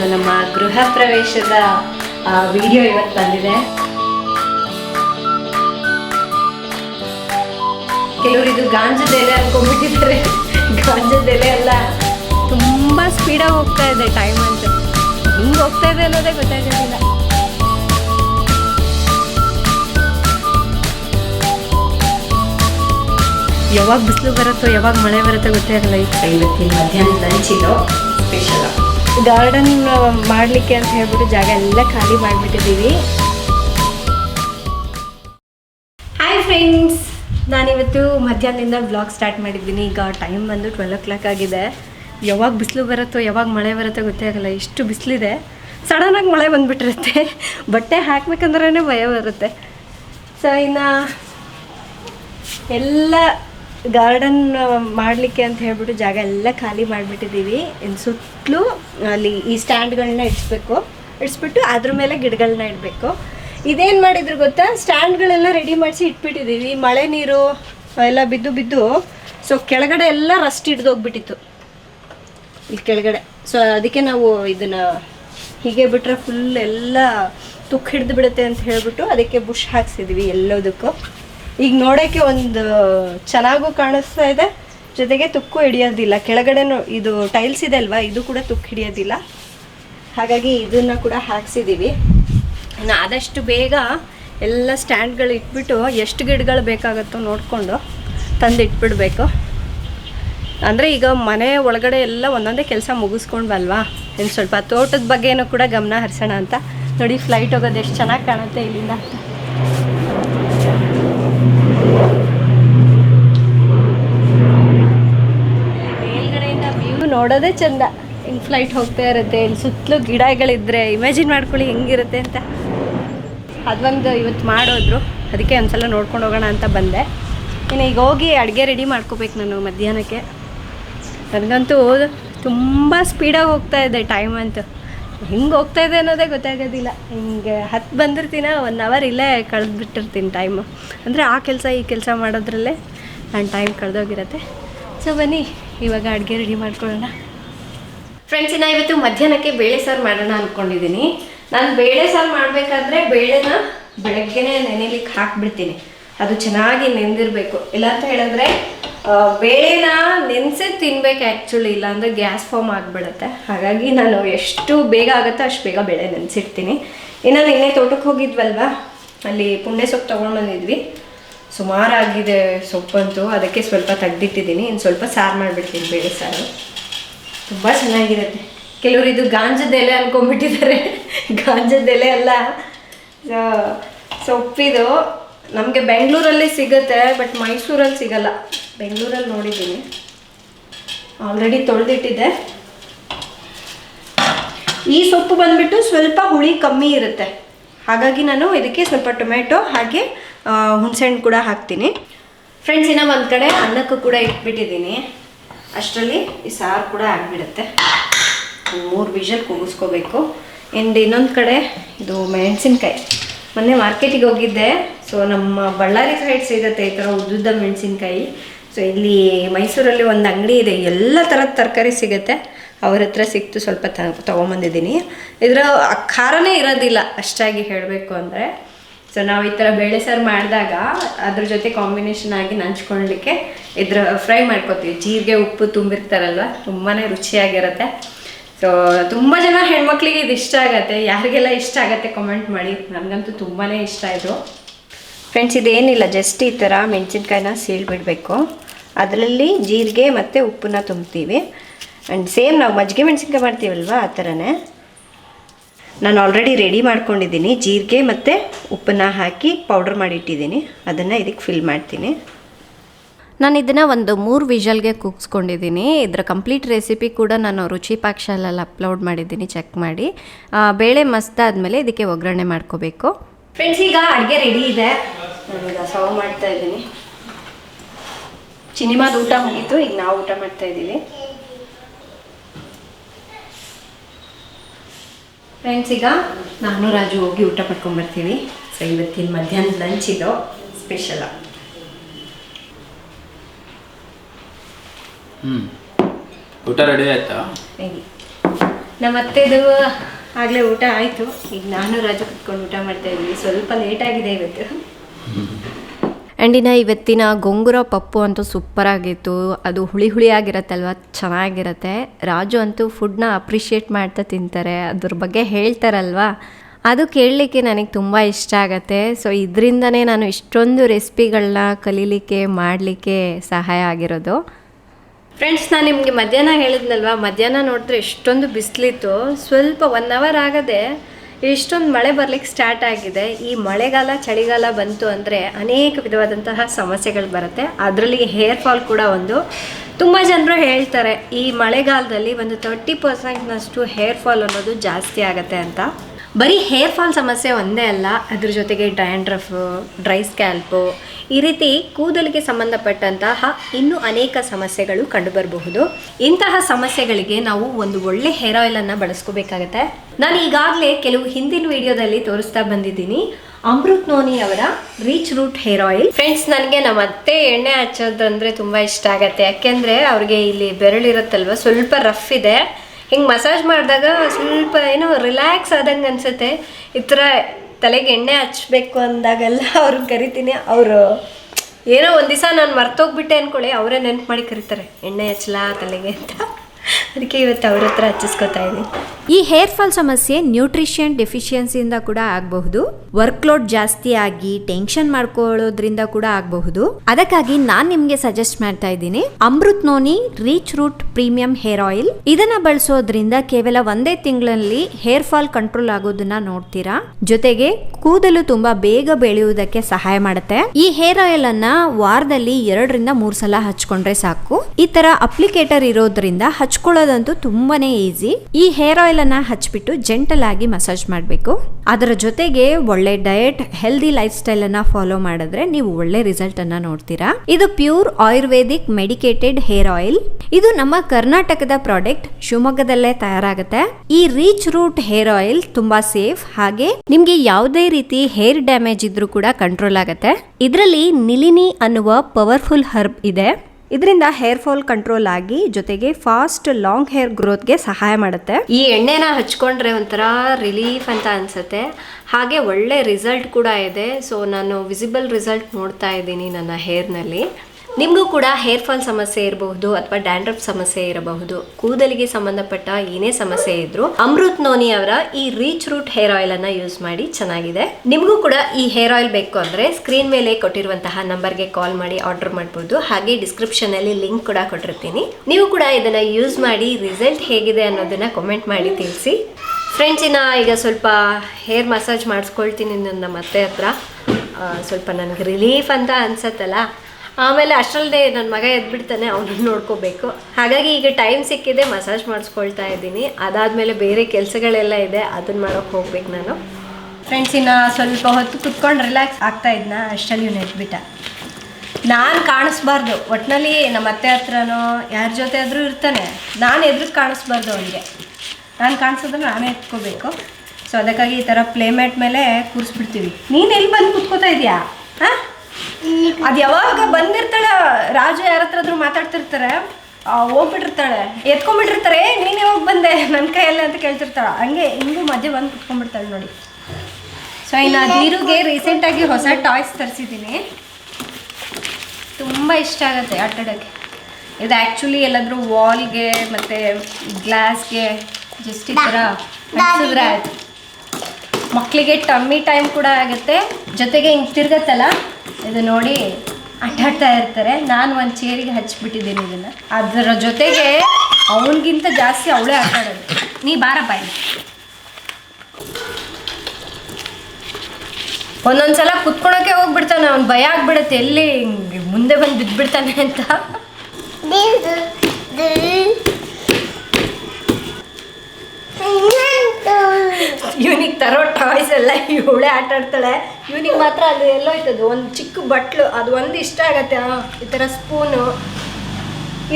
So, ನಮ್ಮ ಗೃಹ ಪ್ರವೇಶದ ವಿಡಿಯೋ ಇವತ್ತು ಬಂದಿದೆ. ಕೆಲವರು ಇದು ಗಾಂಜದ ಎಲೆ ಅನ್ಕೊಂಡ್ಬಿಟ್ಟಿದ್ದಾರೆ. ಗಾಂಜದ ಎಲೆ ಅಲ್ಲ, ತುಂಬ ಸ್ಪೀಡಾಗಿ ಹೋಗ್ತಾ ಇದೆ ಟೈಮ್ ಅಂತ. ಹಿಂಗೆ ಹೋಗ್ತಾ ಇದೆ ಅನ್ನೋದೇ ಗೊತ್ತಾಗೋದಿಲ್ಲ ಯಾವಾಗ ಬಿಸಿಲು ಬರುತ್ತೋ, ಯಾವಾಗ ಮಳೆ ಬರುತ್ತೋ ಗೊತ್ತೇ ಆಗಲ್ಲ ಇವತ್ತಿನ ಮಧ್ಯಾಹ್ನ ಲಂಚ್ ಇದು ಸ್ಪೆಷಲ್ ಗಾರ್ಡನ್ ಮಾಡಲಿಕ್ಕೆ ಅಂತ ಹೇಳ್ಬಿಟ್ಟು ಜಾಗ ಎಲ್ಲ ಖಾಲಿ ಮಾಡಿಬಿಟ್ಟಿದ್ದೀವಿ. ಹಾಯ್ ಫ್ರೆಂಡ್ಸ್ ನಾನಿವತ್ತು ಮಧ್ಯಾಹ್ನದಿಂದ ಬ್ಲಾಗ್ ಸ್ಟಾರ್ಟ್ ಮಾಡಿದ್ದೀನಿ. ಈಗ ಟೈಮ್ ಬಂದು ಟ್ವೆಲ್ ಓ ಕ್ಲಾಕ್ ಆಗಿದೆ. ಯಾವಾಗ ಬಿಸಿಲು ಬರುತ್ತೋ, ಯಾವಾಗ ಮಳೆ ಬರುತ್ತೋ ಗೊತ್ತೇ ಆಗಲ್ಲ. ಇಷ್ಟು ಬಿಸಿಲಿದೆ. ಸಡನ್ನಾಗಿ ಮಳೆ ಬಂದುಬಿಟ್ಟಿರುತ್ತೆ. ಬಟ್ಟೆ ಹಾಕ್ಬೇಕಂದ್ರೇ ಭಯ ಬರುತ್ತೆ. ಸೊ ಇನ್ನು ಎಲ್ಲ ಗಾರ್ಡನ್ ಮಾಡಲಿಕ್ಕೆ ಅಂತ ಹೇಳ್ಬಿಟ್ಟು ಜಾಗ ಎಲ್ಲ ಖಾಲಿ ಮಾಡಿಬಿಟ್ಟಿದ್ದೀವಿ. ಇನ್ನು ಸುತ್ತಲೂ ಅಲ್ಲಿ ಈ ಸ್ಟ್ಯಾಂಡ್ಗಳನ್ನ ಇಡಿಸ್ಬೇಕು. ಇಡಿಸ್ಬಿಟ್ಟು ಅದ್ರ ಮೇಲೆ ಗಿಡಗಳನ್ನ ಇಡಬೇಕು. ಇದೇನು ಮಾಡಿದ್ರು ಗೊತ್ತಾ? ಸ್ಟ್ಯಾಂಡ್ಗಳೆಲ್ಲ ರೆಡಿ ಮಾಡಿಸಿ ಇಟ್ಬಿಟ್ಟಿದ್ದೀವಿ. ಮಳೆ ನೀರು ಎಲ್ಲ ಬಿದ್ದು ಬಿದ್ದು, ಸೊ ಕೆಳಗಡೆ ಎಲ್ಲ ರಸ್ಟ್ ಹಿಡ್ದೋಗ್ಬಿಟ್ಟಿತ್ತು. ಇಲ್ಲಿ ಕೆಳಗಡೆ. ಸೊ ಅದಕ್ಕೆ ನಾವು ಇದನ್ನು ಹೀಗೆ ಬಿಟ್ಟರೆ ಫುಲ್ ಎಲ್ಲ ತುಕ್ಕು ಹಿಡಿದು ಬಿಡುತ್ತೆ ಅಂತ ಹೇಳಿಬಿಟ್ಟು ಅದಕ್ಕೆ ಬುಷ್ ಹಾಕ್ಸಿದ್ವಿ ಎಲ್ಲದಕ್ಕೂ. ಈಗ ನೋಡೋಕ್ಕೆ ಒಂದು ಚೆನ್ನಾಗೂ ಕಾಣಿಸ್ತಾ ಇದೆ. ಜೊತೆಗೆ ತುಕ್ಕು ಹಿಡಿಯೋದಿಲ್ಲ. ಕೆಳಗಡೆನೂ ಇದು ಟೈಲ್ಸ್ ಇದೆ ಅಲ್ವಾ? ಇದು ಕೂಡ ತುಕ್ಕು ಹಿಡಿಯೋದಿಲ್ಲ. ಹಾಗಾಗಿ ಇದನ್ನು ಕೂಡ ಹಾಕ್ಸಿದ್ದೀವಿ ಇನ್ನು ಆದಷ್ಟು ಬೇಗ ಎಲ್ಲ ಸ್ಟ್ಯಾಂಡ್ಗಳು ಇಟ್ಬಿಟ್ಟು ಎಷ್ಟು ಗಿಡಗಳು ಬೇಕಾಗುತ್ತೋ ನೋಡಿಕೊಂಡು ತಂದು ಇಟ್ಬಿಡಬೇಕು ಅಂದರೆ ಈಗ ಮನೆ ಒಳಗಡೆ ಎಲ್ಲ ಒಂದೊಂದೇ ಕೆಲಸ ಮುಗಿಸ್ಕೊಂಡ್ವಲ್ವಾ? ಇನ್ನು ಸ್ವಲ್ಪ ತೋಟದ ಬಗ್ಗೆನೂ ಕೂಡ ಗಮನ ಹರಿಸೋಣ ಅಂತ. ನೋಡಿ ಫ್ಲೈಟ್ ಹೋಗೋದು ಎಷ್ಟು ಚೆನ್ನಾಗಿ ಕಾಣುತ್ತೆ ಇಲ್ಲಿಂದ ಅಂತ ಮೇಲ್ಗಡೆಯಿಂದ ನೋಡೋದೇ ಚಂದ. ಹಿಂಗೆ ಫ್ಲೈಟ್ ಹೋಗ್ತಾ ಇರುತ್ತೆ, ಇಲ್ಲಿ ಸುತ್ತಲೂ ಗಿಡಗಳಿದ್ರೆ ಇಮ್ಯಾಜಿನ್ ಮಾಡ್ಕೊಳ್ಳಿ ಹೆಂಗಿರುತ್ತೆ ಅಂತ. ಅದೊಂದು ಇವತ್ತು ಮಾಡೋದ್ರು, ಅದಕ್ಕೆ ಒಂದ್ಸಲ ನೋಡ್ಕೊಂಡು ಹೋಗೋಣ ಅಂತ ಬಂದೆ. ಇನ್ನು ಈಗ ಹೋಗಿ ಅಡುಗೆ ರೆಡಿ ಮಾಡ್ಕೋಬೇಕು ನಾನು ಮಧ್ಯಾಹ್ನಕ್ಕೆ. ನನಗಂತೂ ತುಂಬ ಸ್ಪೀಡಾಗಿ ಹೋಗ್ತಾ ಇದೆ ಟೈಮ್ ಅಂತೂ. ಹಿಂಗೆ ಹೋಗ್ತಾ ಇದೆ ಅನ್ನೋದೇ ಗೊತ್ತಾಗೋದಿಲ್ಲ. ಹಿಂಗೆ ಹತ್ತು ಬಂದಿರ್ತೀನ ಒನ್ ಅವರ್ ಇಲ್ಲೇ ಕಳೆದ್ಬಿಟ್ಟಿರ್ತೀನಿ ಟೈಮು ಅಂದರೆ ಆ ಕೆಲಸ, ಈ ಕೆಲಸ ಮಾಡೋದ್ರಲ್ಲೇ ನನ್ನ ಟೈಮ್ ಕಳೆದೋಗಿರತ್ತೆ. ಸೊ ಬನ್ನಿ, ಇವಾಗ ಅಡುಗೆ ರೆಡಿ ಮಾಡ್ಕೊಳ್ಳೋಣ. ಫ್ರೆಂಡ್ಸ್ ಇನ್ನು ಇವತ್ತು ಮಧ್ಯಾಹ್ನಕ್ಕೆ ಬೇಳೆ ಸಾರು ಮಾಡೋಣ ಅಂದ್ಕೊಂಡಿದ್ದೀನಿ ನಾನು ಬೇಳೆ ಸಾರು ಮಾಡಬೇಕಾದ್ರೆ ಬೇಳೆನ ಬೆಳಗ್ಗೆನೇ ನೆನೆಲಿಕ್ಕೆ ಹಾಕ್ಬಿಡ್ತೀನಿ. ಅದು ಚೆನ್ನಾಗಿ ನೆಂದಿರಬೇಕು. ಇಲ್ಲ ಅಂತ ಹೇಳಿದ್ರೆ ಬೇಳೆನ ನೆನೆಸೇ ತಿನ್ಬೇಕು ಆ್ಯಕ್ಚುಲಿ ಇಲ್ಲಾಂದರೆ ಗ್ಯಾಸ್ ಫಾರ್ಮ್ ಆಗಿಬಿಡುತ್ತೆ. ಹಾಗಾಗಿ ನಾನು ಎಷ್ಟು ಬೇಗ ಆಗುತ್ತೋ ಅಷ್ಟು ಬೇಗ ಬೇಳೆ ನೆನೆಸಿಡ್ತೀನಿ. ಇನ್ನು ನಿನ್ನೆ ತೋಟಕ್ಕೆ ಹೋಗಿದ್ವಲ್ವಾ? ಅಲ್ಲಿ ಪುಂಡೆ ಸೊಪ್ಪು ತೊಗೊಂಡು ಬಂದಿದ್ವಿ. ಸುಮಾರಾಗಿದೆ ಸೊಪ್ಪಂತೂ. ಅದಕ್ಕೆ ಸ್ವಲ್ಪ ತೆಗ್ದಿಟ್ಟಿದ್ದೀನಿ. ಇನ್ನು ಸ್ವಲ್ಪ ಸಾರು ಮಾಡಿಬಿಡ್ತೀನಿ ಬೇಳೆ ಸಾರು. ತುಂಬ ಚೆನ್ನಾಗಿರುತ್ತೆ. ಕೆಲವರು ಇದು ಗಾಂಜದ ಎಲೆ ಅನ್ಕೊಂಡ್ಬಿಟ್ಟಿದ್ದಾರೆ. ಗಾಂಜದ ಎಲೆ ಅಲ್ಲ. ಸೊಪ್ಪಿದು ನಮಗೆ ಬೆಂಗಳೂರಲ್ಲಿ ಸಿಗುತ್ತೆ ಬಟ್ ಮೈಸೂರಲ್ಲಿ ಸಿಗಲ್ಲ. ಬೆಂಗಳೂರಲ್ಲಿ ನೋಡಿದ್ದೀನಿ. ಆಲ್ರೆಡಿ ತೊಳೆದಿಟ್ಟಿದ್ದೆ. ಈ ಸೊಪ್ಪು ಬಂದ್ಬಿಟ್ಟು ಸ್ವಲ್ಪ ಹುಳಿ ಕಮ್ಮಿ ಇರುತ್ತೆ. ಹಾಗಾಗಿ ನಾನು ಇದಕ್ಕೆ ಸ್ವಲ್ಪ ಟೊಮೆಟೊ ಹಾಗೆ ಹುಣಸೆ ಹುಣಸೆಹಣ್ಣು ಕೂಡ ಹಾಕ್ತೀನಿ. ಫ್ರೆಂಡ್ಸ್ ಇನ್ನೂ ಒಂದು ಕಡೆ ಅನ್ನಕ್ಕೂ ಕೂಡ ಇಟ್ಬಿಟ್ಟಿದ್ದೀನಿ. ಅಷ್ಟರಲ್ಲಿ ಈ ಸಾರು ಕೂಡ ಆಗಿಬಿಡುತ್ತೆ. ಮೂರು ವಿಷಲ್ ಕೂಗಿಸ್ಕೋಬೇಕು. ಆ್ಯಂಡ್ ಇನ್ನೊಂದು ಕಡೆ ಇದು ಮೆಣಸಿನ್ಕಾಯಿ. ಮೊನ್ನೆ ಮಾರ್ಕೆಟಿಗೆ ಹೋಗಿದ್ದೆ. ಸೊ ನಮ್ಮ ಬಳ್ಳಾರಿ ಸೈಡ್ ಸಿಗುತ್ತೆ ಈ ಥರ ಉದ್ದುದ್ದ ಮೆಣಸಿನ್ಕಾಯಿ. ಸೊ ಇಲ್ಲಿ ಮೈಸೂರಲ್ಲಿ ಒಂದು ಅಂಗಡಿ ಇದೆ. ಎಲ್ಲ ಥರದ ತರಕಾರಿ ಸಿಗುತ್ತೆ. ಅವ್ರ ಹತ್ರ ಸಿಕ್ತು ಸ್ವಲ್ಪ ತೊಗೊಂಬಂದಿದ್ದೀನಿ. ಇದರ ಖಾರನೇ ಇರೋದಿಲ್ಲ ಅಷ್ಟಾಗಿ ಹೇಳಬೇಕು ಅಂದರೆ. ಸೊ ನಾವು ಈ ಥರ ಬೇಳೆ ಸಾರು ಮಾಡಿದಾಗ ಅದ್ರ ಜೊತೆ ಕಾಂಬಿನೇಷನ್ ಆಗಿ ನಂಚ್ಕೊಳ್ಳಿಕ್ಕೆ ಇದ್ರ ಫ್ರೈ ಮಾಡ್ಕೊತೀವಿ. ಜೀರಿಗೆ, ಉಪ್ಪು ತುಂಬಿರ್ತಾರಲ್ವ? ತುಂಬಾ ರುಚಿಯಾಗಿರುತ್ತೆ. ಸೊ ತುಂಬ ಜನ ಹೆಣ್ಮಕ್ಳಿಗೆ ಇದು ಇಷ್ಟ ಆಗತ್ತೆ. ಯಾರಿಗೆಲ್ಲ ಇಷ್ಟ ಆಗತ್ತೆ ಕಮೆಂಟ್ ಮಾಡಿ. ನನಗಂತೂ ತುಂಬಾ ಇಷ್ಟ ಇದು. ಫ್ರೆಂಡ್ಸ್ ಇದೇನಿಲ್ಲ. ಜಸ್ಟ್ ಈ ಥರ ಮೆಣಸಿನ್ಕಾಯಿನ ಸೀಳ್ಬಿಡಬೇಕು ಅದರಲ್ಲಿ ಜೀರಿಗೆ ಮತ್ತು ಉಪ್ಪನ್ನ ತುಂಬ್ತೀವಿ. ಆ್ಯಂಡ್ ಸೇಮ್ ನಾವು ಮಜ್ಜಿಗೆ ಮೆಣಸಿನ್ಕಾಯಿ ಮಾಡ್ತೀವಲ್ವ? ಆ ಥರನೇ ನಾನು ಆಲ್ರೆಡಿ ರೆಡಿ ಮಾಡ್ಕೊಂಡಿದ್ದೀನಿ. ಜೀರಿಗೆ ಮತ್ತು ಉಪ್ಪನ್ನ ಹಾಕಿ ಪೌಡರ್ ಮಾಡಿಟ್ಟಿದ್ದೀನಿ. ಅದನ್ನು ಇದಕ್ಕೆ ಫಿಲ್ ಮಾಡ್ತೀನಿ. ನಾನು ಇದನ್ನು ಒಂದು ಮೂರು ವಿಷಲ್ಗೆ ಕೂಗ್ಸ್ಕೊಂಡಿದ್ದೀನಿ. ಇದರ ಕಂಪ್ಲೀಟ್ ರೆಸಿಪಿ ಕೂಡ ನಾನು ರುಚಿ ಪಾಕ್ಷಾಲಲ್ಲಿ ಅಪ್ಲೋಡ್ ಮಾಡಿದ್ದೀನಿ. ಚೆಕ್ ಮಾಡಿ. ಬೇಳೆ ಮಸ್ತಾದ್ಮೇಲೆ ಇದಕ್ಕೆ ಒಗ್ಗರಣೆ ಮಾಡ್ಕೋಬೇಕು. ಫ್ರೆಂಡ್ಸ್ ಈಗ ಅಡುಗೆ ರೆಡಿ ಇದೆ. ನಾನೀಗ ಸರ್ವ್ ಮಾಡ್ತಾ ಇದ್ದೀನಿ. ಸಿನಿಮಾದ ಊಟ ಮುಗೀತು. ಈಗ ನಾವು ಊಟ ಮಾಡ್ತಾ ಇದ್ದೀವಿ. ಫ್ರೆಂಡ್ಸ್ ಈಗ ನಾನು ರಾಜು ಹೋಗಿ ಊಟ ಮಾಡ್ಕೊಂಬರ್ತೀವಿ ಸೊ ಇವತ್ತಿನ ಮಧ್ಯಾಹ್ನ ಲಂಚ್ ಇದು ಸ್ಪೆಷಲ್ ಊಟ ರೆಡಿ ಆಯ್ತಾ? ನಮ್ಮ ಅತ್ತೆದು ಆಗಲೇ ಊಟ ಆಯಿತು. ಈಗ ನಾನು ರಾಜು ಕುತ್ಕೊಂಡು ಊಟ ಮಾಡ್ತಾ ಇದ್ವಿ. ಸ್ವಲ್ಪ ಲೇಟ್ ಆಗಿದೆ ಇವತ್ತು. ಆ್ಯಂಡಿನ ಇವತ್ತಿನ ಗೊಂಗುರ ಪಪ್ಪು ಅಂತೂ ಸೂಪರ್ ಆಗಿತ್ತು. ಅದು ಹುಳಿ ಹುಳಿ ಆಗಿರತ್ತಲ್ವ ಚೆನ್ನಾಗಿರತ್ತೆ. ರಾಜು ಅಂತೂ ಫುಡ್ನ ಅಪ್ರಿಷಿಯೇಟ್ ಮಾಡ್ತಾ ತಿಂತಾರೆ. ಅದ್ರ ಬಗ್ಗೆ ಹೇಳ್ತಾರಲ್ವ? ಅದು ಕೇಳಲಿಕ್ಕೆ ನನಗೆ ತುಂಬ ಇಷ್ಟ ಆಗತ್ತೆ. ಸೊ ಇದರಿಂದನೇ ನಾನು ಇಷ್ಟೊಂದು ರೆಸಿಪಿಗಳನ್ನ ಕಲೀಲಿಕ್ಕೆ, ಮಾಡಲಿಕ್ಕೆ ಸಹಾಯ ಆಗಿರೋದು. ಫ್ರೆಂಡ್ಸ್ ನಾನು ನಿಮಗೆ ಮಧ್ಯಾಹ್ನ ಹೇಳಿದ್ನಲ್ವ? ಮಧ್ಯಾಹ್ನ ನೋಡಿದ್ರೆ ಎಷ್ಟೊಂದು ಬಿಸಿಲಿತ್ತು. ಸ್ವಲ್ಪ ಒನ್ ಅವರ್ ಆಗದೆ ಇಷ್ಟೊಂದು ಮಳೆ ಬರ್ಲಿಕ್ಕೆ ಸ್ಟಾರ್ಟ್ ಆಗಿದೆ. ಈ ಮಳೆಗಾಲ, ಚಳಿಗಾಲ ಬಂತು ಅಂದರೆ ಅನೇಕ ವಿಧವಾದಂತಹ ಸಮಸ್ಯೆಗಳು ಬರುತ್ತೆ. ಅದರಲ್ಲಿ ಹೇರ್ ಫಾಲ್ ಕೂಡ ಒಂದು. ತುಂಬ ಜನರು ಹೇಳ್ತಾರೆ, ಈ ಮಳೆಗಾಲದಲ್ಲಿ ಒಂದು ತರ್ಟಿ ಪರ್ಸೆಂಟ್ನಷ್ಟು ಹೇರ್ ಫಾಲ್ ಅನ್ನೋದು ಜಾಸ್ತಿ ಆಗುತ್ತೆ ಅಂತ. ಬರೀ ಹೇರ್ ಫಾಲ್ ಸಮಸ್ಯೆ ಒಂದೇ ಅಲ್ಲ, ಅದ್ರ ಜೊತೆಗೆ ಡ್ಯಾಂಡ್ರಫ್ ಡ್ರೈ ಸ್ಕ್ಯಾಲ್ಪು ಈ ರೀತಿ ಕೂದಲಿಗೆ ಸಂಬಂಧಪಟ್ಟಂತಹ ಇನ್ನೂ ಅನೇಕ ಸಮಸ್ಯೆಗಳು ಕಂಡುಬರಬಹುದು. ಇಂತಹ ಸಮಸ್ಯೆಗಳಿಗೆ ನಾವು ಒಂದು ಒಳ್ಳೆ ಹೇರ್ ಆಯಿಲನ್ನು ಬಳಸ್ಕೋಬೇಕಾಗತ್ತೆ. ನಾನು ಈಗಾಗಲೇ ಕೆಲವು ಹಿಂದಿನ ವಿಡಿಯೋದಲ್ಲಿ ತೋರಿಸ್ತಾ ಬಂದಿದ್ದೀನಿ. ಅಮೃತ್ ನೋನಿ ಅವರ reach root hair oil friends ನನಗೆ ನಮ್ಮ ಅತ್ತೆ ಎಣ್ಣೆ ಹಚ್ಚೋದಂದ್ರೆ ತುಂಬ ಇಷ್ಟ ಆಗತ್ತೆ. ಯಾಕೆಂದರೆ ಅವ್ರಿಗೆ ಇಲ್ಲಿ ಬೆರಳಿರುತ್ತಲ್ವ? ಸ್ವಲ್ಪ ರಫ್ ಇದೆ. ಹಿಂಗೆ ಮಸಾಜ್ ಮಾಡಿದಾಗ ಸ್ವಲ್ಪ ಏನೋ ರಿಲ್ಯಾಕ್ಸ್ ಆದಂಗೆ ಅನ್ಸುತ್ತೆ. ಈ ಥರ ತಲೆಗೆ ಎಣ್ಣೆ ಹಚ್ಬೇಕು ಅಂದಾಗೆಲ್ಲ ಅವ್ರನ್ನ ಕರಿತೀನಿ. ಅವರು ಏನೋ ಒಂದು ದಿವಸ ನಾನು ಮರ್ತೋಗ್ಬಿಟ್ಟೆ ಅಂದ್ಕೊಳ್ಳಿ ಅವರೇ ನೆನ್ಪು ಮಾಡಿ ಕರೀತಾರೆ. ಎಣ್ಣೆ ಹಚ್ಚಲಾ ತಲೆಗೆ ಅಂತ. ಅದಕ್ಕೆ ಇವತ್ತು ಅವ್ರ ಹತ್ರ ಹಚ್ಚಿಸ್ಕೊತಾ ಇದ್ದೀನಿ ಈ ಹೇರ್ ಫಾಲ್ ಸಮಸ್ಯೆ ನ್ಯೂಟ್ರಿಷನ್ ಡೆಫಿಷಿಯನ್ಸಿಯಿಂದ ಕೂಡ ಆಗಬಹುದು. ವರ್ಕ್ ಲೋಡ್ ಜಾಸ್ತಿ ಆಗಿ ಟೆನ್ಷನ್ ಮಾಡ್ಕೊಳ್ಳೋದ್ರಿಂದ ಕೂಡ ಆಗಬಹುದು. ಅದಕ್ಕಾಗಿ ನಾನ್ ನಿಮ್ಗೆ ಸಜೆಸ್ಟ್ ಮಾಡ್ತಾ ಇದ್ದೀನಿ. Amruth Noni reach root premium hair oil. ಇದನ್ನ ಬಳಸೋದ್ರಿಂದ ಕೇವಲ ಒಂದೇ ತಿಂಗಳಲ್ಲಿ ಹೇರ್ ಫಾಲ್ ಕಂಟ್ರೋಲ್ ಆಗೋದನ್ನ ನೋಡ್ತೀರಾ? ಜೊತೆಗೆ ಕೂದಲು ತುಂಬಾ ಬೇಗ ಬೆಳೆಯುವುದಕ್ಕೆ ಸಹಾಯ ಮಾಡುತ್ತೆ. ಈ ಹೇರ್ ಆಯಿಲ್ ಅನ್ನ ವಾರದಲ್ಲಿ ಎರಡರಿಂದ ಮೂರ್ ಸಲ ಹಚ್ಕೊಂಡ್ರೆ ಸಾಕು. ಈ ತರ ಅಪ್ಲಿಕೇಟರ್ ಇರೋದ್ರಿಂದ ಹಚ್ಕೊಳ್ಳೋದಂತೂ ತುಂಬಾನೇ ಈಸಿ ಈ ಹೇರ್ ಆಯಿಲ್ ಅನ್ನ ಹಚ್ಚಿಬಿಟ್ಟು ಜೆಂಟಲ್ ಆಗಿ ಮಸಾಜ್ ಮಾಡಬೇಕು. ಅದರ ಜೊತೆಗೆ ಒಳ್ಳೆ ಡಯಟ್ ಹೆಲ್ದಿ ಲೈಫ್ ಸ್ಟೈಲ್ ಅನ್ನ ಫಾಲೋ ಮಾಡಿದ್ರೆ ನೀವು ಒಳ್ಳೆ ರಿಸಲ್ಟ್ ಅನ್ನ ನೋಡ್ತೀರಾ. ಇದು pure ayurvedic medicated hair oil ಇದು ನಮ್ಮ ಕರ್ನಾಟಕದ ಪ್ರಾಡಕ್ಟ್ ಶಿವಮೊಗ್ಗದಲ್ಲೇ ತಯಾರಾಗುತ್ತೆ. ಈ ರೀಚ್ ರೂಟ್ ಹೇರ್ ಆಯಿಲ್ ತುಂಬಾ ಸೇಫ್ ಹಾಗೆ ನಿಮ್ಗೆ ಯಾವುದೇ ರೀತಿ ಹೇರ್ ಡ್ಯಾಮೇಜ್ ಇದ್ರೂ ಕೂಡ ಕಂಟ್ರೋಲ್ ಆಗುತ್ತೆ. ಇದರಲ್ಲಿ ನಿಲಿನಿ ಅನ್ನುವ ಪವರ್ಫುಲ್ ಹರ್ಬ್ ಇದೆ. ಇದರಿಂದ ಹೇರ್ ಫಾಲ್ ಕಂಟ್ರೋಲ್ ಆಗಿ ಜೊತೆಗೆ ಫಾಸ್ಟ್ ಲಾಂಗ್ ಹೇರ್ ಗ್ರೋತ್ಗೆ ಸಹಾಯ ಮಾಡುತ್ತೆ. ಈ ಎಣ್ಣೆನ ಹಚ್ಕೊಂಡ್ರೆ ಒಂಥರ ರಿಲೀಫ್ ಅಂತ ಅನ್ಸುತ್ತೆ. ಹಾಗೆ ಒಳ್ಳೆ ರಿಸಲ್ಟ್ ಕೂಡ ಇದೆ. ಸೊ ನಾನು ವಿಸಿಬಲ್ ರಿಸಲ್ಟ್ ನೋಡ್ತಾ ಇದ್ದೀನಿ ನನ್ನ ಹೇರ್ನಲ್ಲಿ ನಿಮಗೂ ಕೂಡ ಹೇರ್ ಫಾಲ್ ಸಮಸ್ಯೆ ಇರಬಹುದು ಅಥವಾ ಡ್ಯಾಂಡ್ರಫ್ ಸಮಸ್ಯೆ ಇರಬಹುದು. ಕೂದಲಿಗೆ ಸಂಬಂಧಪಟ್ಟ ಏನೇ ಸಮಸ್ಯೆ ಇದ್ರು ಅಮೃತ್ ನೋನಿ ಅವರ ಈ ರೀಚ್ ರೂಟ್ ಹೇರ್ ಆಯಿಲ್ ಅನ್ನ ಯೂಸ್ ಮಾಡಿ ಚೆನ್ನಾಗಿದೆ. ನಿಮಗೂ ಕೂಡ ಈ ಹೇರ್ ಆಯಿಲ್ ಬೇಕು ಅಂದ್ರೆ ಸ್ಕ್ರೀನ್ ಮೇಲೆ ಕೊಟ್ಟಿರುವಂತಹ ನಂಬರ್ಗೆ ಕಾಲ್ ಮಾಡಿ ಆರ್ಡರ್ ಮಾಡಬಹುದು ಹಾಗೆ ಡಿಸ್ಕ್ರಿಪ್ಷನ್ ಅಲ್ಲಿ ಲಿಂಕ್ ಕೂಡ ಕೊಟ್ಟಿರ್ತೀನಿ. ನೀವು ಕೂಡ ಇದನ್ನ ಯೂಸ್ ಮಾಡಿ ರಿಸಲ್ಟ್ ಹೇಗಿದೆ ಅನ್ನೋದನ್ನ ಕಾಮೆಂಟ್ ಮಾಡಿ ತಿಳಿಸಿ. ಫ್ರೆಂಡ್ಸ್ ಇನ್ನ ಈಗ ಸ್ವಲ್ಪ ಹೇರ್ ಮಸಾಜ್ ಮಾಡಿಸ್ಕೊಳ್ತೀನಿ ನನ್ನ ಮತ್ತೆ ಹತ್ರ. ಸ್ವಲ್ಪ ನನಗೆ ರಿಲೀಫ್ ಅಂತ ಅನ್ಸತ್ತಲ್ಲ. ಆಮೇಲೆ ಅಷ್ಟರಲ್ಲದೆ ನನ್ನ ಮಗ ಎದ್ಬಿಡ್ತಾನೆ, ಅವನನ್ನು ನೋಡ್ಕೋಬೇಕು. ಹಾಗಾಗಿ ಈಗ ಟೈಮ್ ಸಿಕ್ಕಿದೆ ಮಸಾಜ್ ಮಾಡಿಸ್ಕೊಳ್ತಾ ಇದ್ದೀನಿ. ಅದಾದಮೇಲೆ ಬೇರೆ ಕೆಲಸಗಳೆಲ್ಲ ಇದೆ ಅದನ್ನ ಮಾಡೋಕ್ಕೆ ಹೋಗ್ಬೇಕು ನಾನು. ಫ್ರೆಂಡ್ಸ್ ಇನ್ನು ಸ್ವಲ್ಪ ಹೊತ್ತು ಕುತ್ಕೊಂಡು ರಿಲ್ಯಾಕ್ಸ್ ಆಗ್ತಾ ಇದ್ನ, ಅಷ್ಟರಲ್ಲಿ ಇವ್ನು ಎದ್ಬಿಟ್ಟ. ನಾನು ಕಾಣಿಸ್ಬಾರ್ದು. ಒಟ್ಟಿನಲ್ಲಿ ನಮ್ಮ ಅತ್ತೆ ಹತ್ರನೋ, ಯಾರ ಜೊತೆ ಆದರೂ ಇರ್ತಾನೆ. ನಾನು ಎದ್ರು ಕಾಣಿಸ್ಬಾರ್ದು ಅವನಿಗೆ. ನಾನು ಕಾಣಿಸೋದ್ರೆ ನಾನೇ ಎತ್ಕೋಬೇಕು. ಸೊ ಅದಕ್ಕಾಗಿ ಈ ಥರ ಪ್ಲೇಮೇಟ್ ಮೇಲೆ ಕೂರಿಸ್ಬಿಡ್ತೀವಿ. ನೀನು ಎಲ್ಲಿ ಬಂದು ಕುತ್ಕೋತಾ ಇದೆಯಾ? ಹಾಂ? ಅದು ಯಾವಾಗ ಬಂದಿರ್ತಾಳೆ ರಾಜು ಯಾರ ಮಾತಾಡ್ತಿರ್ತಾರೆ ಹೋಗ್ಬಿಟ್ಟಿರ್ತಾಳೆ. ಎತ್ಕೊಂಡ್ಬಿಟ್ಟಿರ್ತಾರೆ "ಏ, ನೀನ್ ಯಾವಾಗ ಬಂದೆ? ನನ್ನ ಕೈಯಲ್ಲೇ ಅಂತ ಕೇಳ್ತಿರ್ತಾಳೆ. ಹಂಗೆ ಹಿಂಗೂ ಮಧ್ಯೆ ಬಂದು ಕುತ್ಕೊಂಡ್ಬಿಡ್ತಾಳೆ ನೋಡಿ. ಸೊ ಇನ್ನು ಧೀರುಗೆ ರೀಸೆಂಟಾಗಿ ಹೊಸ ಟಾಯ್ಸ್ ತರಿಸಿದ್ದೀನಿ. ತುಂಬ ಇಷ್ಟ ಆಗುತ್ತೆ ಆಟಾಡೋಕ್ಕೆ ಇದು ಆ್ಯಕ್ಚುಲಿ ಎಲ್ಲಾದರೂ ವಾಲ್ಗೆ ಮತ್ತು ಗ್ಲಾಸ್ಗೆ ಜಸ್ಟ್ ಈ ಥರ ಹಚ್ಚಿದ್ರೆ ಆಯ್ತು. ಮಕ್ಕಳಿಗೆ ಟಮ್ಮಿ ಟೈಮ್ ಕೂಡ ಆಗುತ್ತೆ. ಜೊತೆಗೆ ಹಿಂಗೆ ತಿರ್ಗತ್ತಲ್ಲ ಇದು ನೋಡಿ ಆಟ ಇರ್ತಾರೆ. ನಾನು ಒಂದು ಚೇರಿಗೆ ಹಚ್ಬಿಟ್ಟಿದ್ದೀನಿ ಇದನ್ನು. ಅದರ ಜೊತೆಗೆ ಅವನಿಗಿಂತ ಜಾಸ್ತಿ ಅವಳೇ ಆಟಾಡೋದು ನೀ ಬಾರಪ್ಪ ಇಲ್ಲಿ. ಒಂದೊಂದ್ಸಲ ಕುತ್ಕೊಳಕ್ಕೆ ಹೋಗ್ಬಿಡ್ತಾನೆ. ಅವ್ನು ಭಯ ಆಗ್ಬಿಡುತ್ತೆ. ಎಲ್ಲಿ ಮುಂದೆ ಬಂದು ಬಿದ್ದ್ಬಿಡ್ತಾನೆ ಅಂತ. ಇವನಿಗೆ ತರೋ ಟಾಯ್ಸ್ ಎಲ್ಲ ಇವಳೆ ಆಟ ಆಡ್ತಾಳೆ. ಇವನಿಗೆ ಮಾತ್ರ ಅದು ಎಲ್ಲೋಯ್ತದು ಒಂದು ಚಿಕ್ಕ ಬಟ್ಲು, ಅದು ಒಂದು ಇಷ್ಟ ಆಗತ್ತೆ. ಈ ಥರ ಸ್ಪೂನು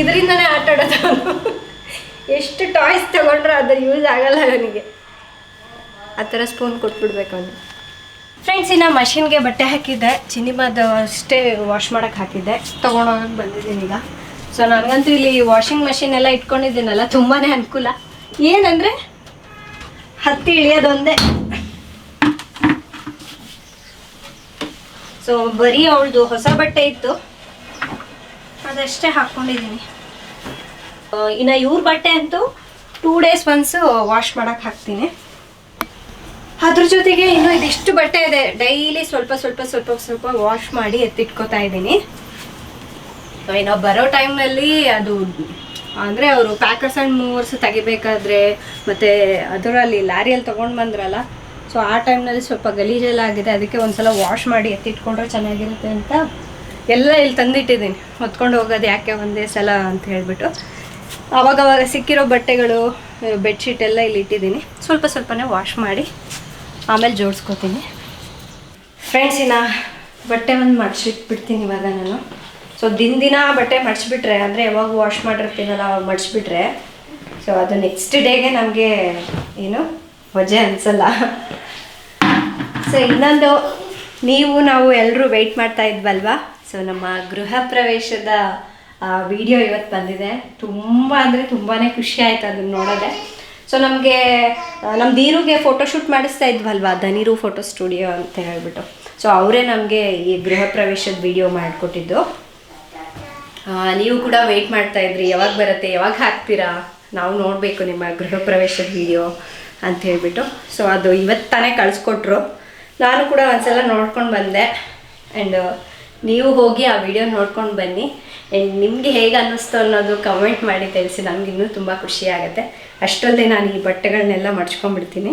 ಇದರಿಂದನೇ ಆಟ ಆಡೋದು ಎಷ್ಟು ಟಾಯ್ಸ್ ತಗೊಂಡ್ರೆ ಅದು ಯೂಸ್ ಆಗಲ್ಲ ಅವನಿಗೆ. ಆ ಥರ ಸ್ಪೂನ್ ಕೊಟ್ಬಿಡ್ಬೇಕು ಅವನು. ಫ್ರೆಂಡ್ಸ್ ಇನ್ನು ಮಷಿನ್ಗೆ ಬಟ್ಟೆ ಹಾಕಿದ್ದೆ. ಚಿನಿಮಾದ ಅಷ್ಟೇ ವಾಶ್ ಮಾಡೋಕೆ ಹಾಕಿದ್ದೆ. ತೊಗೊಂಡೋಗಕ್ಕೆ ಬಂದಿದ್ದೀನಿ ಈಗ. ಸೊ ನನಗಂತೂ ಇಲ್ಲಿ ವಾಷಿಂಗ್ ಮಷಿನ್ ಎಲ್ಲ ಇಟ್ಕೊಂಡಿದ್ದೀನಲ್ಲ ತುಂಬಾ ಅನುಕೂಲ. ಏನಂದರೆ ಹತ್ತಿ ಇಳಿಯೋದೊಂದೇ ಸೊ ಬರೀ ಅವಳದು ಹೊಸ ಬಟ್ಟೆ ಇತ್ತು. ಅದಷ್ಟೇ ಹಾಕ್ಕೊಂಡಿದ್ದೀನಿ ಇನ್ನು ಇವ್ರ ಬಟ್ಟೆ ಅಂತೂ ಟೂ ಡೇಸ್ ಒನ್ಸು ವಾಶ್ ಮಾಡೋಕ್ಕೆ ಹಾಕ್ತೀನಿ. ಅದ್ರ ಜೊತೆಗೆ ಇನ್ನು ಇದಿಷ್ಟು ಬಟ್ಟೆ ಇದೆ. ಡೈಲಿ ಸ್ವಲ್ಪ ಸ್ವಲ್ಪ ಸ್ವಲ್ಪ ಸ್ವಲ್ಪ ವಾಶ್ ಮಾಡಿ ಎತ್ತಿಟ್ಕೋತಾ ಇದ್ದೀನಿ. ಇನ್ನು ಬರೋ ಟೈಮ್ನಲ್ಲಿ ಅದು ಅಂದರೆ ಅವರು ಪ್ಯಾಕರ್ಸ್ ಆ್ಯಂಡ್ ಮೂವರ್ಸ್ ತೆಗಿಬೇಕಾದ್ರೆ, ಮತ್ತು ಅದರಲ್ಲಿ ಲಾರಿಯಲ್ಲಿ ತೊಗೊಂಡು ಬಂದ್ರಲ್ಲ ಸೊ ಆ ಟೈಮ್ನಲ್ಲಿ ಸ್ವಲ್ಪ ಗಲೀಜೆಲ್ಲ ಆಗಿದೆ, ಅದಕ್ಕೆ ಒಂದ್ಸಲ ವಾಶ್ ಮಾಡಿ ಎತ್ತಿಟ್ಕೊಂಡ್ರೆ ಚೆನ್ನಾಗಿರುತ್ತೆ ಅಂತ ಎಲ್ಲ ಇಲ್ಲಿ ತಂದಿಟ್ಟಿದ್ದೀನಿ. ಹೊತ್ಕೊಂಡು ಹೋಗೋದು ಯಾಕೆ ಒಂದೇ ಸಲ ಅಂತ ಹೇಳ್ಬಿಟ್ಟು. ಅವಾಗವಾಗ ಸಿಕ್ಕಿರೋ ಬಟ್ಟೆಗಳು ಬೆಡ್ಶೀಟ್ ಎಲ್ಲ ಇಲ್ಲಿ ಇಟ್ಟಿದ್ದೀನಿ. ಸ್ವಲ್ಪ ಸ್ವಲ್ಪನೇ ವಾಶ್ ಮಾಡಿ ಆಮೇಲೆ ಜೋಡಿಸ್ಕೊತೀನಿ. ಫ್ರೆಂಡ್ಸ್ ಇನ್ನು ಬಟ್ಟೆ ಒಂದು ಮಡ್ಸಿಟ್ಬಿಡ್ತೀನಿ ಇವಾಗ ನಾನು. ಸೊ ದಿನ ದಿನ ಬಟ್ಟೆ ಮಡ್ಚಿಬಿಟ್ರೆ, ಅಂದರೆ ಯಾವಾಗ ವಾಶ್ ಮಾಡಿರ್ತೀನಲ್ಲ, ಅವಾಗ ಮಡ್ಚಿಬಿಟ್ರೆ ಸೊ ಅದು ನೆಕ್ಸ್ಟ್ ಡೇಗೆ ನಮಗೆ ಏನು, ಮಜೆ ಅನಿಸಲ್ಲ. ಸೊ ಇನ್ನೊಂದು, ನೀವು, ನಾವು ಎಲ್ಲರೂ ವೆಯ್ಟ್ ಮಾಡ್ತಾ ಇದ್ವಲ್ವಾ? ಸೊ ನಮ್ಮ ಗೃಹ ಪ್ರವೇಶದ ವಿಡಿಯೋ ಇವತ್ತು ಬಂದಿದೆ. ತುಂಬ ಅಂದರೆ ತುಂಬಾ ಖುಷಿ ಆಯ್ತು ಅದನ್ನು ನೋಡೋದೆ. ಸೊ ನಮಗೆ ನಮ್ಮ ದೀರುಗೆ ಫೋಟೋಶೂಟ್ ಮಾಡಿಸ್ತಾ ಇದ್ವಲ್ವಾ? ಧನಿರು ಫೋಟೋ ಸ್ಟುಡಿಯೋ ಅಂತ ಹೇಳ್ಬಿಟ್ಟು. ಸೊ ಅವರೇ ನಮಗೆ ಈ ಗೃಹ ಪ್ರವೇಶದ ವಿಡಿಯೋ ಮಾಡಿಕೊಟ್ಟಿದ್ದು. ನೀವು ಕೂಡ ವೆಯ್ಟ್ ಮಾಡ್ತಾ ಇದ್ರಿ. ಯಾವಾಗ ಬರುತ್ತೆ, ಯಾವಾಗ ಹಾಕ್ತೀರಾ? ನಾವು ನೋಡಬೇಕು ನಿಮ್ಮ ಗೃಹ ಪ್ರವೇಶದ ವಿಡಿಯೋ ಅಂತ ಹೇಳ್ಬಿಟ್ಟು. ಸೊ ಅದು ಇವತ್ತಾನೇ ಕಳಿಸ್ಕೊಟ್ರು. ನಾನು ಕೂಡ ಒಂದ್ಸಲ ನೋಡ್ಕೊಂಡು ಬಂದೆ. ಆ್ಯಂಡ್ ನೀವು ಹೋಗಿ ಆ ವಿಡಿಯೋ ನೋಡ್ಕೊಂಡು ಬನ್ನಿ. ಆ್ಯಂಡ್ ನಿಮಗೆ ಹೇಗೆ ಅನ್ನಿಸ್ತು ಅನ್ನೋದು ಕಮೆಂಟ್ ಮಾಡಿ ತಿಳಿಸಿ. ನಮಗಿನ್ನೂ ತುಂಬ ಖುಷಿ ಆಗುತ್ತೆ. ಅಷ್ಟಲ್ಲದೆ ನಾನು ಈ ಬಟ್ಟೆಗಳನ್ನೆಲ್ಲ ಮಡ್ಚ್ಕೊಂಡ್ಬಿಡ್ತೀನಿ.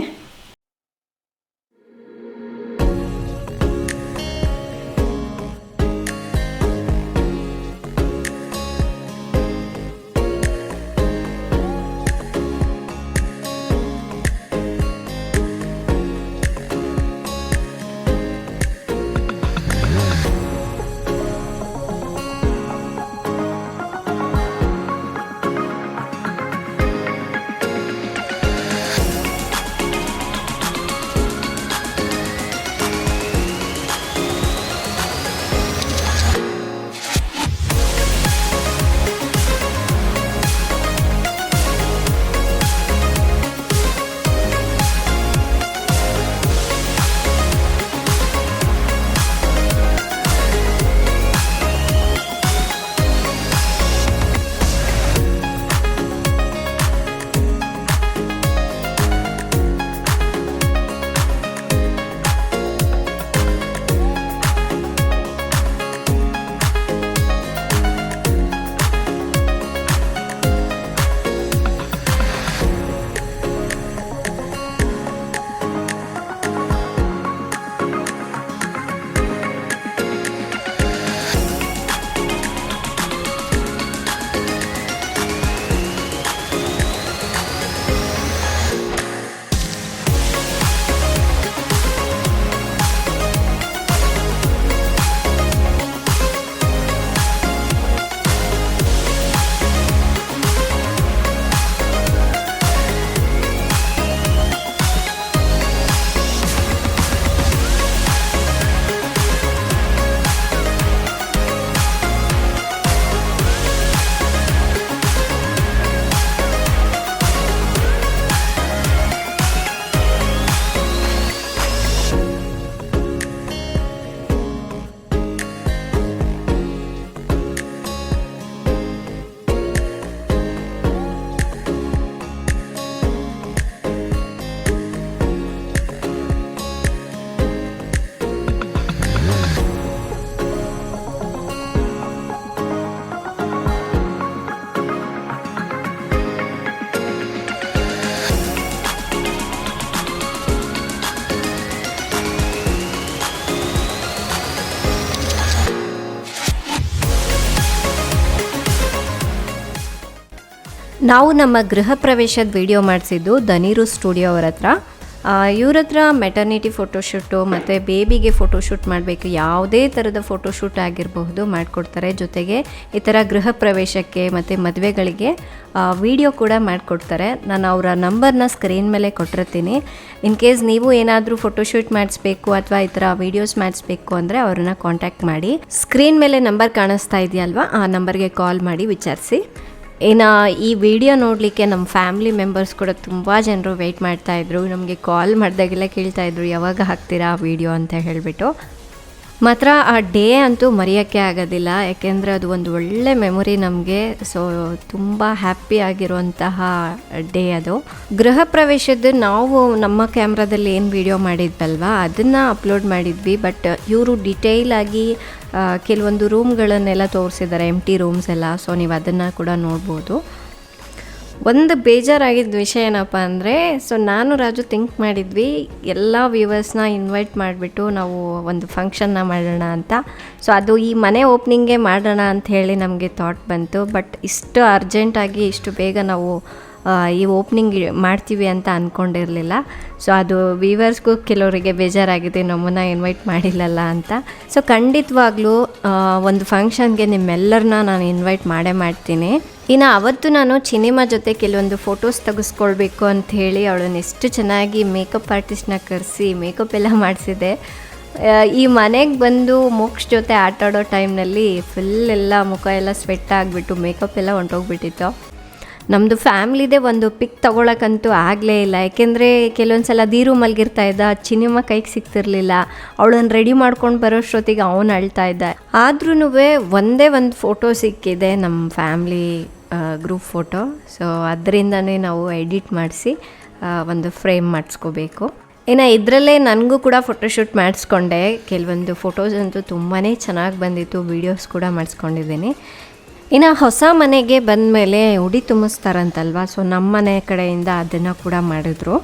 ನಾವು ನಮ್ಮ ಗೃಹ ಪ್ರವೇಶದ ವಿಡಿಯೋ ಮಾಡಿಸಿದ್ದು ದನೀರು ಸ್ಟುಡಿಯೋ ಅವ್ರ ಹತ್ರ. ಇವ್ರ ಹತ್ರ ಮೆಟರ್ನಿಟಿ ಫೋಟೋಶೂಟು ಮತ್ತು ಬೇಬಿಗೆ ಫೋಟೋಶೂಟ್ ಮಾಡಬೇಕು. ಯಾವುದೇ ಥರದ ಫೋಟೋಶೂಟ್ ಆಗಿರಬಹುದು ಮಾಡಿಕೊಡ್ತಾರೆ. ಜೊತೆಗೆ ಈ ಥರ ಗೃಹ ಪ್ರವೇಶಕ್ಕೆ ಮತ್ತು ಮದುವೆಗಳಿಗೆ ವಿಡಿಯೋ ಕೂಡ ಮಾಡಿಕೊಡ್ತಾರೆ. ನಾನು ಅವರ ನಂಬರ್ನ ಸ್ಕ್ರೀನ್ ಮೇಲೆ ಕೊಟ್ಟಿರ್ತೀನಿ. ಇನ್ ಕೇಸ್ ನೀವು ಏನಾದರೂ ಫೋಟೋಶೂಟ್ ಮಾಡಿಸ್ಬೇಕು ಅಥವಾ ಈ ಥರ ವೀಡಿಯೋಸ್ ಮಾಡಿಸ್ಬೇಕು ಅಂದರೆ ಅವ್ರನ್ನ ಕಾಂಟ್ಯಾಕ್ಟ್ ಮಾಡಿ. ಸ್ಕ್ರೀನ್ ಮೇಲೆ ನಂಬರ್ ಕಾಣಿಸ್ತಾ ಇದೆಯಲ್ವಾ? ಆ ನಂಬರ್ಗೆ ಕಾಲ್ ಮಾಡಿ ವಿಚಾರಿಸಿ. ಇನ್ನು ಈ ವಿಡಿಯೋ ನೋಡಲಿಕ್ಕೆ ನಮ್ಮ ಫ್ಯಾಮಿಲಿ ಮೆಂಬರ್ಸ್ ಕೂಡ ತುಂಬ ಜನರು ವೆಯ್ಟ್ ಮಾಡ್ತಾಯಿದ್ರು ನಮಗೆ ಕಾಲ್ ಮಾಡಿದಾಗೆಲ್ಲ ಕೇಳ್ತಾಯಿದ್ರು ಯಾವಾಗ ಹಾಕ್ತೀರಾ ಆ ವಿಡಿಯೋ ಅಂತ ಹೇಳಿಬಿಟ್ಟು. ಮಾತ್ರ ಆ ಡೇ ಅಂತೂ ಮರೆಯೋಕ್ಕೆ ಆಗೋದಿಲ್ಲ, ಯಾಕೆಂದರೆ ಅದು ಒಂದು ಒಳ್ಳೆ ಮೆಮೊರಿ ನಮಗೆ. ಸೊ ತುಂಬ ಹ್ಯಾಪಿ ಆಗಿರುವಂತಹ ಡೇ ಅದು. ಗೃಹ ಪ್ರವೇಶದ ನಾವು ನಮ್ಮ ಕ್ಯಾಮ್ರಾದಲ್ಲಿ ಏನು ವಿಡಿಯೋ ಮಾಡಿದ್ವಲ್ವ, ಅದನ್ನು ಅಪ್ಲೋಡ್ ಮಾಡಿದ್ವಿ. ಬಟ್ ಇವರು ಡಿಟೇಲ್ ಆಗಿ ಕೆಲವೊಂದು ರೂಮ್ಗಳನ್ನೆಲ್ಲ ತೋರಿಸಿದ್ದಾರೆ ಎಂ ಟಿ ರೂಮ್ಸ್ ಎಲ್ಲ. ಸೊ ನೀವು ಅದನ್ನು ಕೂಡ ನೋಡ್ಬೋದು. ಒಂದು ಬೇಜಾರಾಗಿದ್ದ ವಿಷಯ ಏನಪ್ಪ ಅಂದರೆ ಸೊ ನಾನು ರಾಜು ಥಿಂಕ್ ಮಾಡಿದ್ವಿ, ಎಲ್ಲ ವ್ಯೂವರ್ಸ್ನ ಇನ್ವೈಟ್ ಮಾಡಿಬಿಟ್ಟು ನಾವು ಒಂದು ಫಂಕ್ಷನ್ನ ಮಾಡೋಣ ಅಂತ. ಸೊ ಅದು ಈ ಮನೆ ಓಪನಿಂಗೇ ಮಾಡೋಣ ಅಂತ ಹೇಳಿ ನಮಗೆ ಥಾಟ್ ಬಂತು ಬಟ್ ಇಷ್ಟು ಅರ್ಜೆಂಟಾಗಿ ಇಷ್ಟು ಬೇಗ ನಾವು ಈ ಓಪ್ನಿಂಗ್ ಮಾಡ್ತೀವಿ ಅಂತ ಅಂದ್ಕೊಂಡಿರಲಿಲ್ಲ ಸೊ ಅದು ವೀವರ್ಸ್ಗೂ ಕೆಲವರಿಗೆ ಬೇಜಾರಾಗಿದೆ, ನಮ್ಮನ್ನು ಇನ್ವೈಟ್ ಮಾಡಿಲ್ಲಲ್ಲ ಅಂತ. ಸೊ ಖಂಡಿತವಾಗ್ಲೂ ಒಂದು ಫಂಕ್ಷನ್ಗೆ ನಿಮ್ಮೆಲ್ಲರನ್ನ ನಾನು ಇನ್ವೈಟ್ ಮಾಡೇ ಮಾಡ್ತೀನಿ. ಇನ್ನು ಅವತ್ತು ನಾನು ಚಿನಿಮಾ ಜೊತೆ ಕೆಲವೊಂದು ಫೋಟೋಸ್ ತೆಗೆಸ್ಕೊಳ್ಬೇಕು ಅಂತ ಹೇಳಿ ಅವಳನ್ನ ಎಷ್ಟು ಚೆನ್ನಾಗಿ ಮೇಕಪ್ ಆರ್ಟಿಸ್ಟ್ನ ಕರೆಸಿ ಮೇಕಪ್ ಎಲ್ಲ ಮಾಡಿಸಿದೆ. ಈ ಮನೆಗೆ ಬಂದು ಮೋಕ್ಷ ಜೊತೆ ಆಟಾಡೋ ಟೈಮ್ನಲ್ಲಿ ಫುಲ್ ಎಲ್ಲ ಮುಖ ಎಲ್ಲ ಸ್ವೆಟ್ ಆಗಿಬಿಟ್ಟು ಮೇಕಪ್ ಎಲ್ಲ ಹೊಂಟೋಗ್ಬಿಟ್ಟಿತ್ತು. ನಮ್ಮದು ಫ್ಯಾಮ್ಲಿದೇ ಒಂದು ಪಿಕ್ ತೊಗೊಳಕ್ಕಂತೂ ಆಗಲೇ ಇಲ್ಲ. ಯಾಕೆಂದರೆ ಕೆಲವೊಂದು ಸಲ ದೀರು ಮಲಗಿರ್ತಾ ಇದ್ದ ಚಿನಿಮ ಕೈಗೆ ಸಿಗ್ತಿರ್ಲಿಲ್ಲ. ಅವಳನ್ನು ರೆಡಿ ಮಾಡ್ಕೊಂಡು ಬರೋಷ್ಟೊತ್ತಿಗೆ ಅವನು ಅಳ್ತಾ ಇದ್ದ. ಆದ್ರೂ ಒಂದೇ ಒಂದು ಫೋಟೋ ಸಿಕ್ಕಿದೆ ನಮ್ಮ ಫ್ಯಾಮ್ಲಿ ಗ್ರೂಪ್ ಫೋಟೋ ಸೊ ಅದರಿಂದನೇ ನಾವು ಎಡಿಟ್ ಮಾಡಿಸಿ ಒಂದು ಫ್ರೇಮ್ ಮಾಡಿಸ್ಕೋಬೇಕು. ಇನ್ನು ಇದರಲ್ಲೇ ನನಗೂ ಕೂಡ ಫೋಟೋಶೂಟ್ ಮಾಡಿಸ್ಕೊಂಡೆ. ಕೆಲವೊಂದು ಫೋಟೋಸ್ ಅಂತೂ ತುಂಬಾ ಚೆನ್ನಾಗಿ ಬಂದಿತ್ತು. ವೀಡಿಯೋಸ್ ಕೂಡ ಮಾಡಿಸ್ಕೊಂಡಿದ್ದೀನಿ. ಇನ್ನು ಹೊಸ ಮನೆಗೆ ಬಂದ ಮೇಲೆ ಉಡಿ ತುಂಬಿಸ್ತಾರಂತಲ್ವಾ? ಸೊ ನಮ್ಮ ಮನೆ ಕಡೆಯಿಂದ ಅದನ್ನು ಕೂಡ ಮಾಡಿದ್ರು.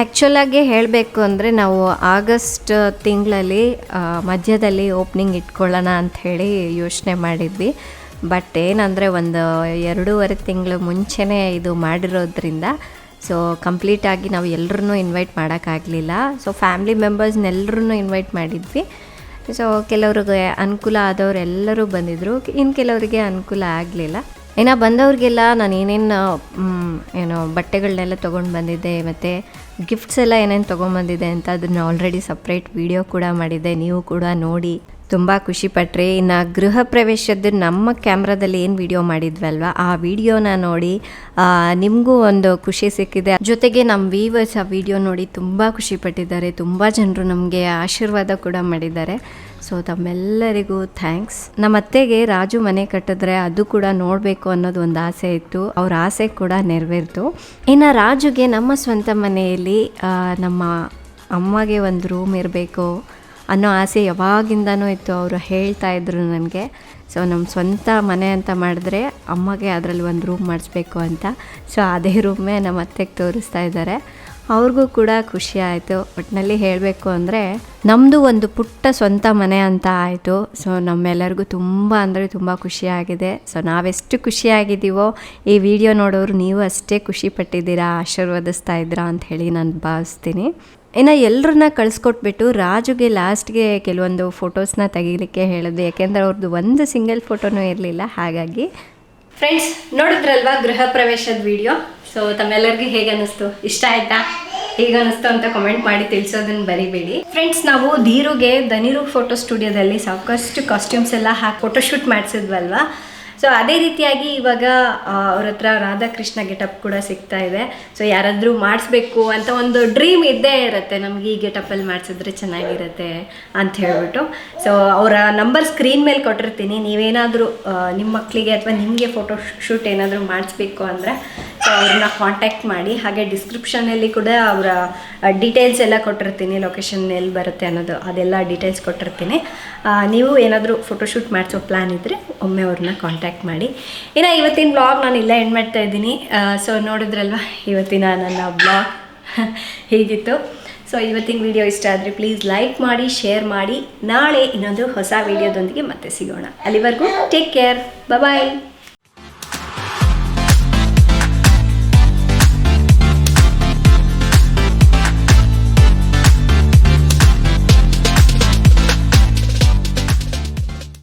ಆ್ಯಕ್ಚುಲಾಗಿ ಹೇಳಬೇಕು ಅಂದರೆ ನಾವು ಆಗಸ್ಟ್ ತಿಂಗಳಲ್ಲಿ ಮಧ್ಯದಲ್ಲಿ ಓಪ್ನಿಂಗ್ ಇಟ್ಕೊಳ್ಳೋಣ ಅಂತ ಹೇಳಿ ಯೋಚನೆ ಮಾಡಿದ್ವಿ. ಬಟ್ ಏನಂದರೆ ಒಂದು ಎರಡೂವರೆ ತಿಂಗಳು ಮುಂಚೆನೇ ಇದು ಮಾಡಿರೋದ್ರಿಂದ ಸೊ ಕಂಪ್ಲೀಟಾಗಿ ನಾವು ಎಲ್ಲರನ್ನೂ ಇನ್ವೈಟ್ ಮಾಡೋಕ್ಕಾಗಲಿಲ್ಲ. ಸೊ ಫ್ಯಾಮ್ಲಿ ಮೆಂಬರ್ಸ್ನೆಲ್ಲರೂ ಇನ್ವೈಟ್ ಮಾಡಿದ್ವಿ. ಸೊ ಕೆಲವ್ರಿಗೆ ಅನುಕೂಲ ಆದವರೆಲ್ಲರೂ ಬಂದಿದ್ದರು ಇನ್ನು ಕೆಲವರಿಗೆ ಅನುಕೂಲ ಆಗಲಿಲ್ಲ. ಇನ್ನು ಬಂದವ್ರಿಗೆಲ್ಲ ನಾನು ಏನೇನು ಏನೋ ಬಟ್ಟೆಗಳನ್ನೆಲ್ಲ ತೊಗೊಂಡು ಬಂದಿದ್ದೆ, ಮತ್ತು ಗಿಫ್ಟ್ಸ್ ಎಲ್ಲ ಏನೇನು ತೊಗೊಂಬಂದಿದ್ದೆ ಅಂತ ಅದನ್ನು ಆಲ್ರೆಡಿ ಸಪ್ರೇಟ್ ವಿಡಿಯೋ ಕೂಡ ಮಾಡಿದ್ದೆ. ನೀವು ಕೂಡ ನೋಡಿ. ತುಂಬ ಖುಷಿಪಟ್ಟರೆ ಇನ್ನು ಗೃಹ ಪ್ರವೇಶದ ನಮ್ಮ ಕ್ಯಾಮ್ರಾದಲ್ಲಿ ಏನು ವಿಡಿಯೋ ಮಾಡಿದ್ವಲ್ವ, ಆ ವಿಡಿಯೋನ ನೋಡಿ ನಿಮಗೂ ಒಂದು ಖುಷಿ ಸಿಕ್ಕಿದೆ. ಜೊತೆಗೆ ನಮ್ಮ ವೀವರ್ಸ್ ಆ ವಿಡಿಯೋ ನೋಡಿ ತುಂಬ ಖುಷಿಪಟ್ಟಿದ್ದಾರೆ ತುಂಬ ಜನರು ನಮಗೆ ಆಶೀರ್ವಾದ ಕೂಡ ಮಾಡಿದ್ದಾರೆ. ಸೊ ತಮ್ಮೆಲ್ಲರಿಗೂ ಥ್ಯಾಂಕ್ಸ್ ನಮ್ಮ ಅತ್ತೆಗೆ ರಾಜು ಮನೆ ಕಟ್ಟಿದ್ರೆ ಅದು ಕೂಡ ನೋಡಬೇಕು ಅನ್ನೋದು ಒಂದು ಆಸೆ ಇತ್ತು. ಅವ್ರ ಆಸೆ ಕೂಡ ನೆರವೇರಿತು. ಇನ್ನು ರಾಜುಗೆ ನಮ್ಮ ಸ್ವಂತ ಮನೆಯಲ್ಲಿ ನಮ್ಮ ಅಮ್ಮಗೆ ಒಂದು ರೂಮ್ ಇರಬೇಕು. ಅನ್ನೋ ಆಸೆ ಯಾವಾಗಿಂದನೂ ಇತ್ತು ಅವರು ಹೇಳ್ತಾ ಇದ್ರು ನನಗೆ. ಸೊ ನಮ್ಮ ಸ್ವಂತ ಮನೆ ಅಂತ ಮಾಡಿದ್ರೆ ಅಮ್ಮಗೆ ಅದರಲ್ಲಿ ಒಂದು ರೂಮ್ ಮಾಡಿಸ್ಬೇಕು ಅಂತ. ಸೊ ಅದೇ ರೂಮೇ ನಮ್ಮ ಅತ್ತೆಗೆ ತೋರಿಸ್ತಾ ಇದ್ದಾರೆ. ಅವ್ರಿಗೂ ಕೂಡ ಖುಷಿ ಆಯಿತು. ಒಟ್ಟಿನಲ್ಲಿ ಹೇಳಬೇಕು ಅಂದರೆ ನಮ್ಮದು ಒಂದು ಪುಟ್ಟ ಸ್ವಂತ ಮನೆ ಅಂತ ಆಯಿತು. ಸೊ ನಮ್ಮೆಲ್ಲರಿಗೂ ತುಂಬ ಅಂದರೆ ತುಂಬ ಖುಷಿಯಾಗಿದೆ ಸೊ ನಾವೆಷ್ಟು ಖುಷಿಯಾಗಿದ್ದೀವೋ ಈ ವಿಡಿಯೋ ನೋಡೋರು ನೀವು ಅಷ್ಟೇ ಖುಷಿ ಪಟ್ಟಿದ್ದೀರಾ, ಆಶೀರ್ವದಿಸ್ತಾ ಇದ್ದೀರಾ ಅಂತ ಹೇಳಿ ನಾನು ಭಾವಿಸ್ತೀನಿ. ಇನ್ನು ಎಲ್ಲರನ್ನ ಕಳಿಸ್ಕೊಟ್ಬಿಟ್ಟು ರಾಜುಗೆ ಲಾಸ್ಟ್ಗೆ ಕೆಲವೊಂದು ಫೋಟೋಸ್ನ ತೆಗಿಲಿಕ್ಕೆ ಹೇಳಿದ್ವಿ ಯಾಕೆಂದರೆ ಅವ್ರದ್ದು ಒಂದು ಸಿಂಗಲ್ ಫೋಟೋನೂ ಇರಲಿಲ್ಲ, ಹಾಗಾಗಿ. ಫ್ರೆಂಡ್ಸ್ ನೋಡಿದ್ರಲ್ವಾ ಗೃಹ ಪ್ರವೇಶದ ವಿಡಿಯೋ? ಸೊ ತಮ್ಮೆಲ್ಲರಿಗೂ ಹೇಗೆ ಅನ್ನಿಸ್ತು? ಇಷ್ಟ ಆಯ್ತಾ? ಹೇಗೆ ಅನ್ನಿಸ್ತು ಅಂತ ಕಮೆಂಟ್ ಮಾಡಿ ತಿಳಿಸೋದನ್ನ ಬರಿಬೇಡಿ. ಫ್ರೆಂಡ್ಸ್ ನಾವು ಧೀರುಗೆ ಧನಿರು ಫೋಟೋ ಸ್ಟುಡಿಯೋದಲ್ಲಿ ಸಾಕಷ್ಟು ಕಾಸ್ಟ್ಯೂಮ್ಸ್ ಎಲ್ಲ ಹಾಕಿ ಫೋಟೋಶೂಟ್ ಮಾಡಿಸಿದ್ವಲ್ವಾ? ಸೊ ಅದೇ ರೀತಿಯಾಗಿ ಇವಾಗ ಅವ್ರ ಹತ್ರ ರಾಧಾಕೃಷ್ಣ ಗೆಟಪ್ ಕೂಡ ಸಿಗ್ತಾ ಇದೆ. ಸೊ ಯಾರಾದರೂ ಮಾಡಿಸ್ಬೇಕು ಅಂತ ಒಂದು ಡ್ರೀಮ್ ಇದ್ದೇ ಇರುತ್ತೆ. ನಮ್ಗೆ ಈ ಗೆಟಪ್ಪಲ್ಲಿ ಮಾಡಿಸಿದ್ರೆ ಚೆನ್ನಾಗಿರುತ್ತೆ ಅಂತ ಹೇಳ್ಬಿಟ್ಟು. ಸೊ ಅವರ ನಂಬರ್ ಸ್ಕ್ರೀನ್ ಮೇಲೆ ಕೊಟ್ಟಿರ್ತೀನಿ. ನೀವೇನಾದರೂ ನಿಮ್ಮ ಮಕ್ಕಳಿಗೆ ಅಥವಾ ನಿಮಗೆ ಫೋಟೋ ಶೂಟ್ ಏನಾದರೂ ಮಾಡಿಸ್ಬೇಕು ಅಂದರೆ ಸೊ ಅವ್ರನ್ನ ಕಾಂಟ್ಯಾಕ್ಟ್ ಮಾಡಿ, ಹಾಗೆ ಡಿಸ್ಕ್ರಿಪ್ಷನಲ್ಲಿ ಕೂಡ ಅವರ ಡೀಟೇಲ್ಸ್ ಎಲ್ಲ ಕೊಟ್ಟಿರ್ತೀನಿ ಲೊಕೇಶನ್ ಎಲ್ಲಿ ಬರುತ್ತೆ ಅನ್ನೋದು, ಅದೆಲ್ಲ ಡೀಟೇಲ್ಸ್ ಕೊಟ್ಟಿರ್ತೀನಿ. ನೀವು ಏನಾದರೂ ಫೋಟೋಶೂಟ್ ಮಾಡಿಸೋ ಪ್ಲ್ಯಾನ್ ಇದ್ದರೆ ಒಮ್ಮೆ ಅವ್ರನ್ನ ಕಾಂಟ್ಯಾಕ್ಟ್ ಮಾಡಿ. ಇನ್ನು ಇವತ್ತಿನ ಬ್ಲಾಗ್ ನಾನು ಇಲ್ಲೇ ಎಂಡ್ ಮಾಡ್ತಾ ಇದ್ದೀನಿ. ಸೊ ನೋಡಿದ್ರಲ್ವ? ಇವತ್ತಿನ ನನ್ನ ಬ್ಲಾಗ್ ಹೀಗಿತ್ತು. ಸೊ ಇವತ್ತಿನ ವಿಡಿಯೋ ಇಷ್ಟ ಆದರೆ ಪ್ಲೀಸ್ ಲೈಕ್ ಮಾಡಿ ಶೇರ್ ಮಾಡಿ. ನಾಳೆ ಇನ್ನೊಂದು ಹೊಸ ವಿಡಿಯೋದೊಂದಿಗೆ ಮತ್ತೆ ಸಿಗೋಣ. ಅಲ್ಲಿವರೆಗೂ ಟೇಕ್ ಕೇರ್ ಬಾಯ್